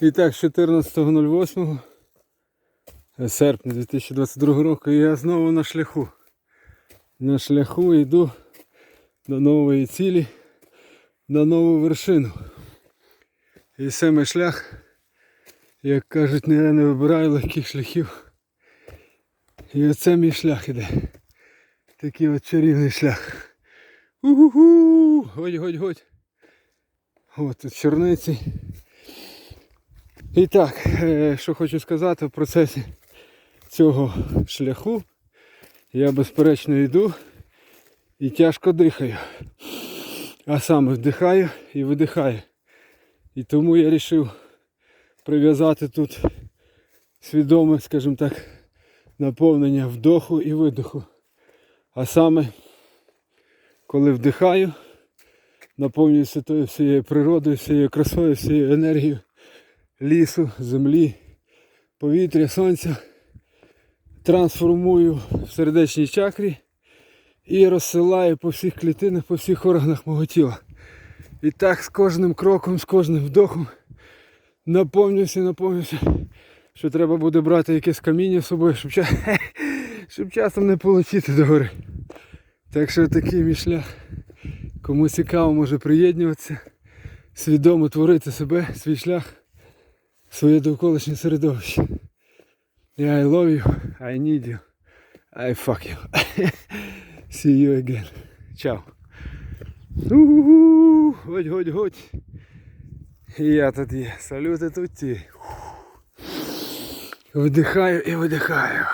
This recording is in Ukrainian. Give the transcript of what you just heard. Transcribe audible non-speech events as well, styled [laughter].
І так, 14.08 серпня 2022 року і я знову на шляху. На шляху йду до нової цілі, на нову вершину. І мій шлях, як кажуть, не я не вибираю легких шляхів. І оце мій шлях іде. Такий от чарівний шлях. У-ху-ху! Годь, годь, годь. От тут чорниці. І так, е, що хочу сказати в процесі цього шляху. Я безперечно йду і тяжко дихаю. А саме вдихаю і видихаю. І тому я вирішив прив'язати тут свідоме, скажімо так, наповнення вдоху і видоху. А саме, коли вдихаю, наповнююся тою всією природою, всією красою, всією енергією лісу, землі, повітря, сонця. Трансформую в сердечній чакрі і розсилаю по всіх клітинах, по всіх органах мого тіла. І так з кожним кроком, з кожним вдохом наповнююся, наповнююся, що треба буде брати якесь каміння з собою, щоб, ча- [laughs] щоб часом не полетіти до гори. Так що такий мій шлях. Кому цікаво, може приєднуватися, свідомо творити себе, свій шлях, своє довколишнє середовище. Yeah, I love you, I need you, I fuck you. [laughs] See you again. Ciao. У-ху-ху. Годь, годь, годь. І я тут є. Салюти тут. Вдихаю і видихаю.